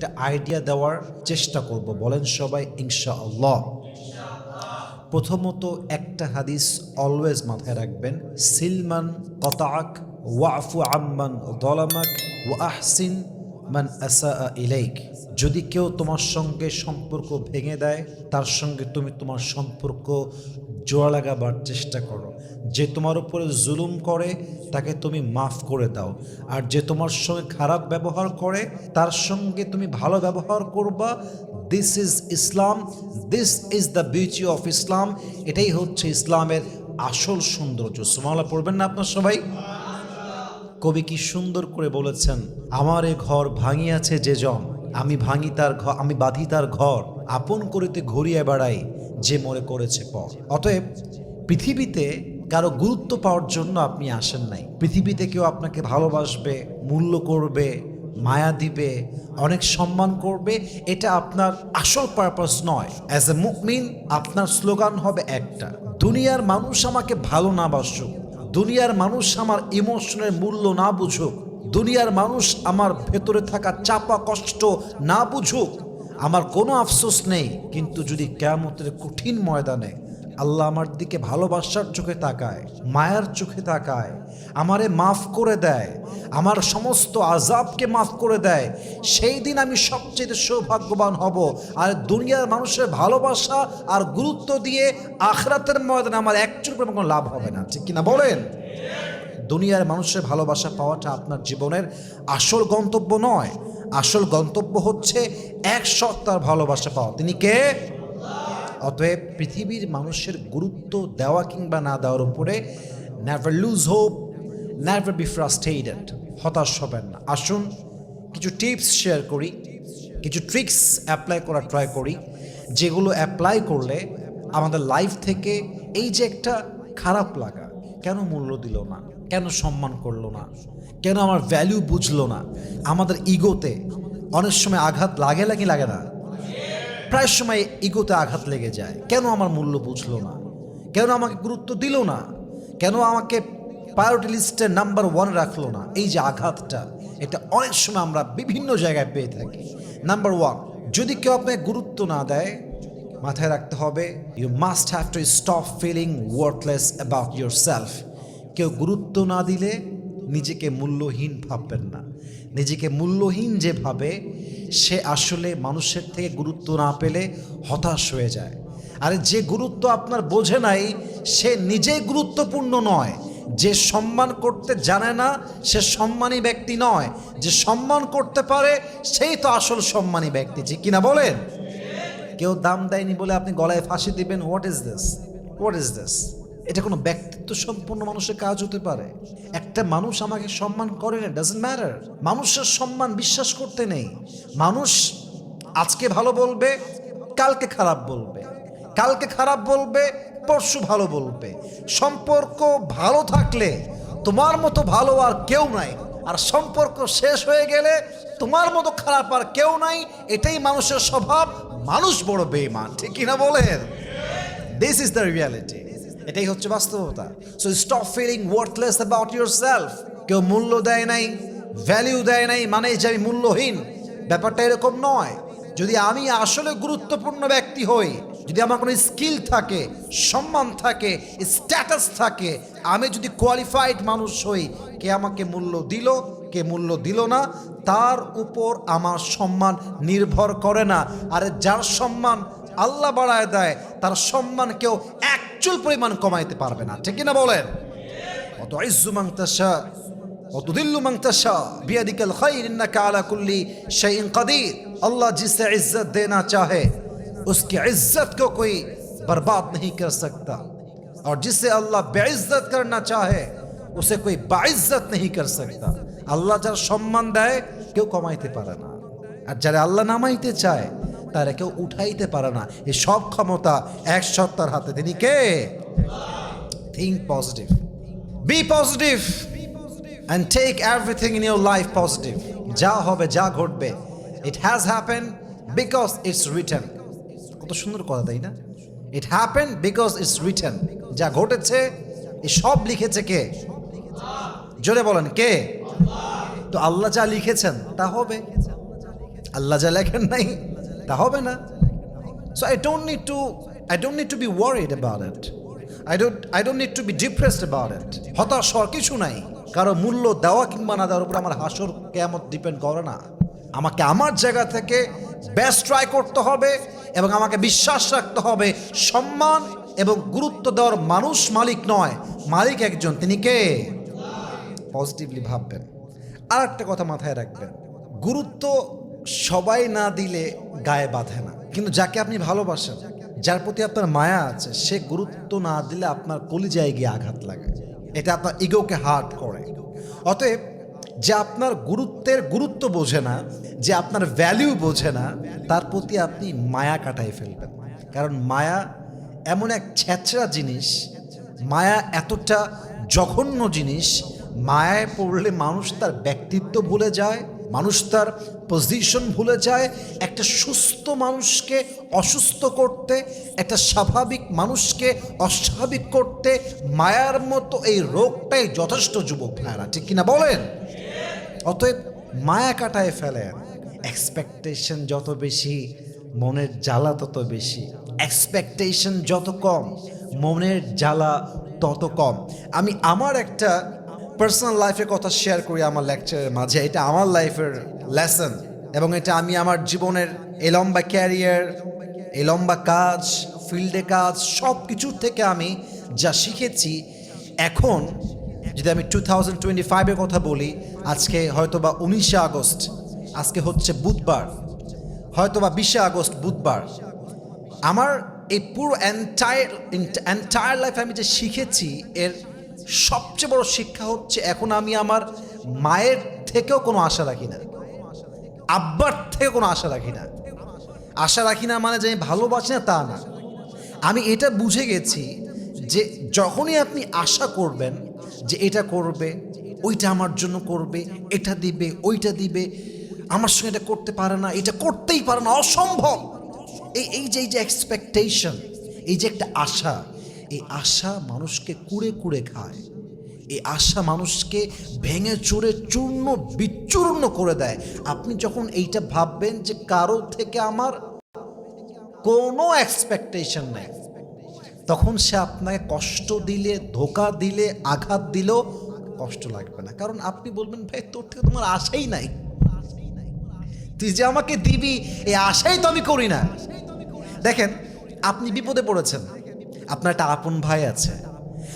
একটা আইডিয়া দেওয়ার চেষ্টা করব। বলেন সবাই ইনশা আল্লাহ প্রথমত একটা হাদিস অলওয়েজ মাথায় রাখবেন। সিলমান কতাক ওয়াফু আম্মান দলামাক ও আহসিন মান আসা ইলাইক, যদি কেউ তোমার সঙ্গে সম্পর্ক ভেঙে দেয়, তার সঙ্গে তুমি তোমার সম্পর্ক জোড়া লাগাবার চেষ্টা করো। যে তোমার উপরে জুলুম করে, তাকে তুমি মাফ করে দাও। আর যে তোমার সঙ্গে খারাপ ব্যবহার করে, তার সঙ্গে তুমি ভালো ব্যবহার করবা। This is Islam this is the beauty of Islam এটাই হচ্ছে ইসলামের আসল সৌন্দর্য। সুমালা পড়বেন না আপনার সবাই? কবি কি সুন্দর করে বলেছেন, আমার এ ঘর ভাঙিয়াছে যে জন আমি ভাঙি তার ঘর আমি বাঁধি তার ঘর, আপন করিতে ঘুরিয়ে বেড়াই যে মরে করেছে পর। অতএব, পৃথিবীতে কারও গুরুত্ব পাওয়ার জন্য আপনি আসেন নাই। পৃথিবীতে কেউ আপনাকে ভালোবাসবে, মূল্য করবে, মায়া দিবে, অনেক সম্মান করবে, এটা আপনার আসল পারপাস নয়। অ্যাজ এ মুকমিন আপনার স্লোগান হবে একটা, দুনিয়ার মানুষ আমাকে ভালো না বাসুক। দুনিয়ার মানুষ আমার ইমোশনের মূল্য না বুঝুক। দুনিয়ার মানুষ আমার ভেতরে থাকা চাপা কষ্ট না বুঝুক। আমার কোনো আফসোস নেই, কিন্তু যদি কেমতের কঠিন ময়দানে আল্লাহ আমার দিকে ভালোবাসার চোখে তাকায়, মায়ার চোখে তাকায়, আমারে মাফ করে দেয়, আমার সমস্ত আজাবকে মাফ করে দেয়, সেই দিন আমি সবচেয়ে সৌভাগ্যবান হব। আর দুনিয়ার মানুষের ভালোবাসা আর গুরুত্ব দিয়ে আখরাতের ময়দানে আমার একচুর কোনো লাভ হবে না। ঠিক কিনা বলেন? দুনিয়ার মানুষের ভালোবাসা পাওয়াটা আপনার জীবনের আসল গন্তব্য নয়। আসল গন্তব্য হচ্ছে এক সত্তার ভালোবাসা পাওয়া। তিনি কে? অতএব পৃথিবীর মানুষের গুরুত্ব দেওয়া কিংবা না দেওয়ার উপরে never lose hope never be frustrated হতাশ হবেন না। আসুন, কিছু টিপস শেয়ার করি, কিছু ট্রিক্স অ্যাপ্লাই করা ট্রাই করি, যেগুলো অ্যাপ্লাই করলে আমাদের লাইফ থেকে এই যে একটা খারাপ লাগা, কেন মূল্য দিল না, কেন সম্মান করল না, কেন আমার ভ্যালু বুঝলো না, আমাদের ইগোতে অনেক সময় আঘাত লাগে লাগে লাগে না? প্রায় সময় ইগোতে আঘাত লেগে যায়। কেন আমার মূল্য বুঝলো না? কেন আমাকে গুরুত্ব দিল না? কেন আমাকে প্রায়োরিটি লিস্টে নাম্বার ওয়ান রাখল না? এই যে আঘাতটা, এটা অনেক সময় আমরা বিভিন্ন জায়গায় পেয়ে থাকি। নাম্বার ওয়ান যদি কেউ আপনাকে গুরুত্ব না দেয়, মাথায় রাখতে হবে you must have to stop feeling worthless about yourself কেউ গুরুত্ব না দিলে নিজেকে মূল্যহীন ভাববেন না। নিজেকে মূল্যহীন যে ভাবে, সে আসলে মানুষের থেকে গুরুত্ব না পেলে হতাশ হয়ে যায়। আরে যে গুরুত্ব আপনার বোঝে নাই, সে নিজেই গুরুত্বপূর্ণ নয়। যে সম্মান করতে জানে না, সে সম্মানী ব্যক্তি নয়। যে সম্মান করতে পারে, সেই তো আসল সম্মানী ব্যক্তি। যে কিনা বলেন? কেউ দাম দেয়নি বলে আপনি গলায় ফাঁসি দিবেন what is this what is this এটা কোনো ব্যক্তিত্ব সম্পন্ন মানুষের কাজ হতে পারে। একটা মানুষ আমাকে সম্মান করে না ডাজেন্ট ম্যাটার মানুষের সম্মান বিশ্বাস করতে নেই। মানুষ আজকে ভালো বলবে, কালকে খারাপ বলবে। কালকে খারাপ বলবে, পরশু ভালো বলবে। সম্পর্ক ভালো থাকলে তোমার মতো ভালো আর কেউ নাই। আর সম্পর্ক শেষ হয়ে গেলে তোমার মতো খারাপ আর কেউ নাই। এটাই মানুষের স্বভাব। মানুষ বড় বেইমান ঠিক কিনা বলেন? দিস ইজ দ্য রিয়ালিটি এটাই হচ্ছে বাস্তবতা। So stop feeling worthless about yourself কেউ মূল্য দেয় নাই ভ্যালিউ দেয় নাই মানে যে আমি মূল্যহীন। ব্যাপারটা এরকম নয়। যদি আমি আসলে গুরুত্বপূর্ণ ব্যক্তি হই, যদি আমার কোনো স্কিল থাকে, সম্মান থাকে স্ট্যাটাস থাকে, আমি যদি কোয়ালিফাইড মানুষ হই, কে আমাকে মূল্য দিল, কে মূল্য দিল না, তার উপর আমার সম্মান নির্ভর করে না। আর যার সম্মান আল্লাহ বাড়ায় দেয়, তার সম্মান কেউ একচুল পরিমাণ কমাইতে পারবে না ঠিক কিনা বলেন অত ইজ্জু মাংতাসা অত দিল্লু মাংতাসা বিয়াদিকাল খাইর ইন্নাকা আলা কুল্লি শাইইন কাদির अल्लाह जिसे इज्जत देना चाहे उसकी इज्जत को कोई बर्बाद नहीं कर सकता और जिसे अल्लाह बेइज्जत करना चाहे उसे कोई बाइज्जत नहीं कर सकता আল্লাহ যার সম্মান দেয় কেউ কমাইতে পারে না আর যারা আল্লাহ নামাইতে চায় তারা কেউ উঠাইতে পারে না। এই সব ক্ষমতা এক সত্তার হাতে। তিনি কে? Think positive be positive and take everything in your life positive যা হবে, যা ঘটবে it has happen because it's return কত সুন্দর কথা, তাই না? It happen because it's return যা ঘটেছে এই সব লিখেছে কে? জোরে বলেন, কে? তো আল্লাহ যা লিখেছেন, তা হবে। আল্লাহ যা লেখেন নাই তা হবে না। So I don't need to I don't need to be worried about it I don't I don't need to be depressed about it হতাশ হওয়ার কিছু নাই। কারও মূল্য দেওয়া কিংবা না দেওয়ার উপর আমার হাসর কেমন ডিপেন্ড করে না। আমাকে আমার জায়গা থেকে বেস্ট ট্রাই করতে হবে এবং আমাকে বিশ্বাস রাখতে হবে সম্মান এবং গুরুত্ব দেওয়ার মানুষ মালিক নয়। মালিক একজন। তিনি কে? পজিটিভলি ভাববেন। আর একটা কথা মাথায় রাখবেন। গুরুত্ব সবাই না দিলে গায়ে বাঁধে না। কিন্তু যাকে আপনি ভালোবাসেন, যার প্রতি আপনার মায়া আছে, সে গুরুত্ব না দিলে আপনার কলিজায় গিয়ে আঘাত লাগে। এটা আপনার ইগোকে হার্ট করে। অতএব, যে আপনার গুরুত্বের গুরুত্ব বোঝে না, যে আপনার ভ্যালিউ বোঝে না, তার প্রতি আপনি মায়া কাটাই ফেলবেন। কারণ মায়া এমন এক ছেঁচড়া জিনিস, মায়া এতটা জঘন্য জিনিস, মায়ায় পড়লে মানুষ তার ব্যক্তিত্ব ভুলে যায় মানুষ তার পজিশন ভুলে যায়। একটা সুস্থ মানুষকে অসুস্থ করতে, একটা স্বাভাবিক মানুষকে অস্বাভাবিক করতে মায়ার মতো এই রোগটাই যথেষ্ট যুবক ভাইরা ঠিক কিনা বলেন? অতএব মায়া কাটায় ফেলেন। এক্সপেকটেশন যত বেশি, মনের জ্বালা তত বেশি। এক্সপেকটেশন যত কম, মনের জ্বালা তত কম। আমি আমার একটা পার্সোনাল লাইফের কথা শেয়ার করি আমার লেকচারের মাঝে। এটা আমার লাইফের লেসন এবং এটা আমি আমার জীবনের এই লম্বা ক্যারিয়ার এই লম্বা কাজ ফিল্ডে কাজ সব কিছুর থেকে আমি যা শিখেছি। এখন যদি আমি টু থাউজেন্ড টোয়েন্টি ফাইভের কথা বলি, আজকে হয়তো বা উনিশে আগস্ট, আজকে হচ্ছে বুধবার হয়তো বা বিশে আগস্ট বুধবার। আমার এই পুরো এন্টায়ার এন্টায়ার লাইফ আমি যে শিখেছি, এর সবচেয়ে বড় শিক্ষা হচ্ছে এখন আমি আমার মায়ের থেকেও কোনো আশা রাখি না। আব্বার থেকে কোনো আশা রাখি না। আশা রাখি না মানে যে আমি ভালোবাসি না তা না। আমি এটা বুঝে গেছি যে যখনই আপনি আশা করবেন যে এটা করবে, ওইটা আমার জন্য করবে, এটা দিবে, ওইটা দিবে, আমার সঙ্গে এটা করতে পারে না, এটা করতেই পারে না, অসম্ভব। এই এই যে এই যে এক্সপেকটেশন এই যে একটা আশা এই আশা মানুষকে কুড়ে কুড়ে খায়। এই আশা মানুষকে ভেঙে চুরে চূর্ণ বিচূর্ণ করে দেয়। আপনি যখন এইটা ভাববেন যে কারও থেকে আমার কোনো এক্সপেকটেশন নেই, তখন সে আপনাকে কষ্ট দিলে, ধোকা দিলে, আঘাত দিলেও কষ্ট লাগবে না। কারণ আপনি বলবেন, ভাই, তোর থেকে তোমার আশাই নাই। তুই যে আমাকে দিবি, এই আশাই তো আমি করি না। দেখেন, আপনি বিপদে পড়েছেন। আপনার একটা আপন ভাই আছে।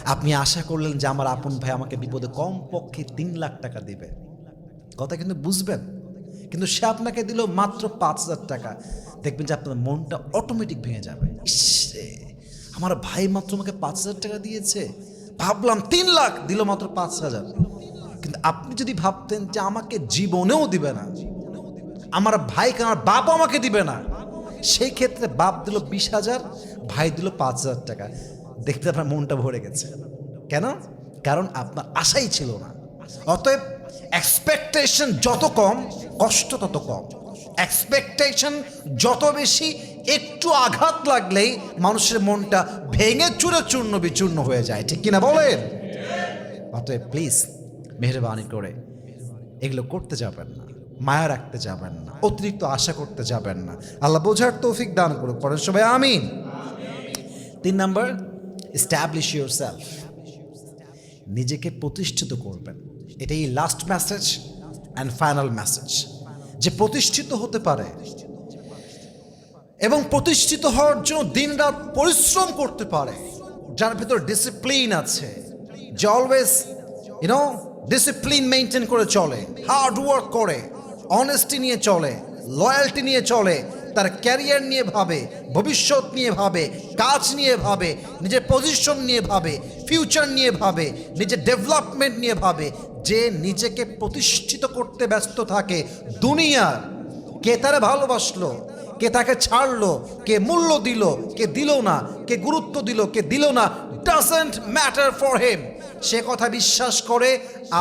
আপনি আশা করলেন যে আমার আপন ভাই আমাকে বিপদে কম পক্ষে তিন লাখ টাকা দিবে। কথা কিন্তু বুঝবেন। কিন্তু সে আপনাকে দিল মাত্র পাঁচ হাজার টাকা। দেখবেন যে আপনার মনটা অটোমেটিক ভেঙে যাবে। আমার ভাই মাত্র আমাকে পাঁচ হাজার টাকা দিয়েছে। ভাবলাম তিন লাখ, দিল মাত্র পাঁচ হাজার। কিন্তু আপনি যদি ভাবতেন যে আমাকে জীবনেও দিবে না, আমার ভাইকে আমার বাপ আমাকে দিবে না সেই ক্ষেত্রে বাপ দিল বিশ হাজার, ভাই দিল পাঁচ হাজার টাকা। দেখতে আপনার মনটা ভরে গেছে। কেন? কারণ আপনার আশাই ছিল না। অতএব এক্সপেকটেশন যত কম, কষ্ট তত কম। এক্সপেকটেশন যত বেশি, একটু আঘাত লাগলেই মানুষের মনটা ভেঙে চুরে চূর্ণ বিচূর্ণ হয়ে যায়। ঠিক কিনা বলেন? অতএব প্লিজ মেহরবানি করে এগুলো করতে যাবেন না। মায়া রাখতে যাবেন না, অতিরিক্ত আশা করতে যাবেন না। আল্লাহ বোঝার তৌফিক দান করুক। পরের সবাই, আমিন। তিন নম্বর এস্টাবলিশ ইউর সেলফ নিজেকে প্রতিষ্ঠিত করবেন। এটাই last message and final message যে প্রতিষ্ঠিত হতে পারে। এবং প্রতিষ্ঠিত হওয়ার জন্য দিনরাত পরিশ্রম করতে পারে। যার ভিতর ডিসিপ্লিন আছে। যে অলওয়েজ ইউনো ডিসিপ্লিন মেনটেন করে চলে হার্ড ওয়ার্ক করে। অনেস্টি নিয়ে চলে লয়্যালটি নিয়ে চলে, তার ক্যারিয়ার নিয়ে ভাবে, ভবিষ্যৎ নিয়ে ভাবে, কাজ নিয়ে ভাবে, নিজের পজিশন নিয়ে ভাবে ফিউচার নিয়ে ভাবে, নিজের ডেভেলপমেন্ট নিয়ে ভাবে, যে নিজেকে প্রতিষ্ঠিত করতে ব্যস্ত থাকে দুনিয়ার, কে তারা ভালোবাসলো, কে তাকে ছাড়লো, কে মূল্য দিল, কে দিল না, কে গুরুত্ব দিল, কে দিল না ডাজেন্ট ম্যাটার ফর হেম সে কথা বিশ্বাস করে,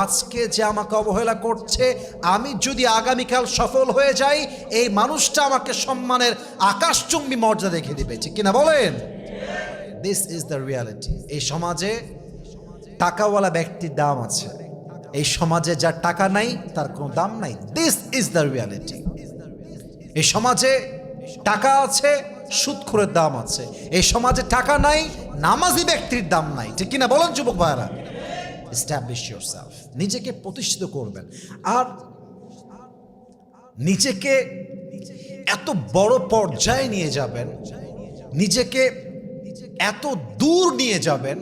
আজকে যে আমাকে অবহেলা করছে, আমি যদি আগামীকাল সফল হয়ে যাই, এই মানুষটা আমাকে সম্মানের আকাশচুম্বী মর্যাদা রেখে দিবে। ঠিক কিনা বলেন? দিস ইজ দ্য রিয়ালিটি এই সমাজে টাকাওয়ালা ব্যক্তির দাম আছে। এই সমাজে যার টাকা নাই, তার কোনো দাম নাই। দিস ইজ দ্য রিয়ালিটি এই সমাজে টাকা আছে, সুদখোরের দাম আছে। এই সমাজে টাকা নাই, নামাজি ব্যক্তির দাম নাই। ঠিক কিনা বলেন, যুবক ভাইরা এস্টাবলিশ ইউর সেলফ নিজেকে প্রতিষ্ঠিত করবেন। আর নিজেকে এত বড় পর্যায়ে নিয়ে যাবেন, নিজেকে এত দূর নিয়ে যাবেন,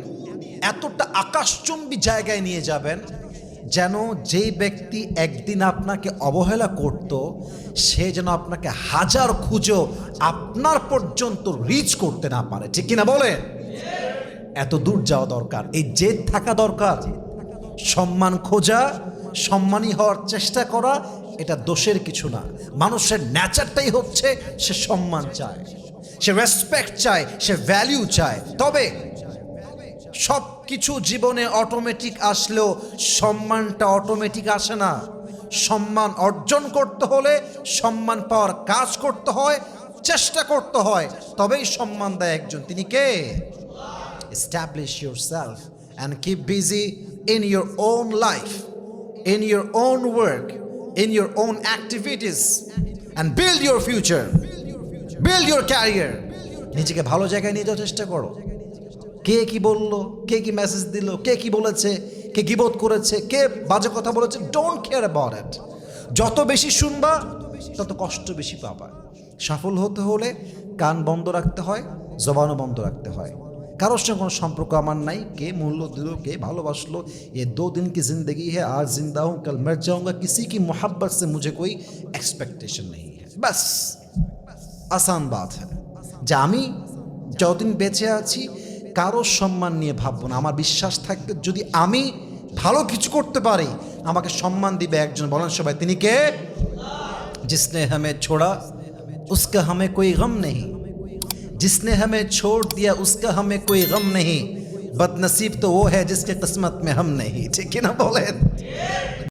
এতটা আকাশচুম্বী জায়গায় নিয়ে যাবেন, যেন যেই ব্যক্তি একদিন আপনাকে অবহেলা করত, সে যেন আপনাকে হাজার খুঁজো আপনার পর্যন্ত রিচ করতে না পারে। ঠিক কিনা বলেন? এত দূর যাওয়া দরকার। এই জেদ থাকা দরকার। সম্মান খোঁজা, সম্মানী হওয়ার চেষ্টা করা, এটা দোষের কিছু না। মানুষের ন্যাচারটাই হচ্ছে সে সম্মান চায়। সে রেসপেক্ট চায়, সে ভ্যালিউ চায়। তবে সব কিছু জীবনে অটোমেটিক আসলেও সম্মানটা অটোমেটিক আসে না। সম্মান অর্জন করতে হলে সম্মান পাওয়ার কাজ করতে হয়, চেষ্টা করতে হয়। তবেই সম্মান দেয় একজন। তিনি কে? Establish yourself and keep busy in your own life, in your own work, in your own activities, and build your future, build your career. নিজেকে ভালো জায়গায় নিয়ে যাওয়ার চেষ্টা করো। কে কি বলল? কে কি মেসেজ দিল? কে কি বলেছে? কে গিবোধ করেছে? কে বাজে কথা বলেছে? ডোন্ট কেয়ার অ্যাবাউট ইট যত বেশি শুনবা তত কষ্ট বেশি পাবা। সফল হতে হলে কান বন্ধ রাখতে হয় জবানও বন্ধ রাখতে হয়। কারোর সঙ্গে কোনো সম্পর্ক আমার নাই কে মূল্য দিল কে ভালোবাসলো ये दो दिन की जिंदगी है आज जिंदा हूँ कल मर जाऊंगा किसी की मोहब्बत से मुझे कोई एक्सपेक्टेशन नहीं है बस আসান বাত হ্যাঁ যে আমি যতদিন বেঁচে আছি কারোর সম্মান নিয়ে ভাববো না আমার বিশ্বাস থাকবে যদি আমি ভালো কিছু করতে পারি আমাকে সম্মান দিবে একজন বলেন সবাই তিনি কে जिसने हमें छोड़ा उसका हमें कोई गम नहीं जिसने हमें छोड़ दिया, उसका हमें कोई गम नहीं। बदनसीब तो वो है जिसके किस्मत में हम नहीं। ठीक है ना, बोले?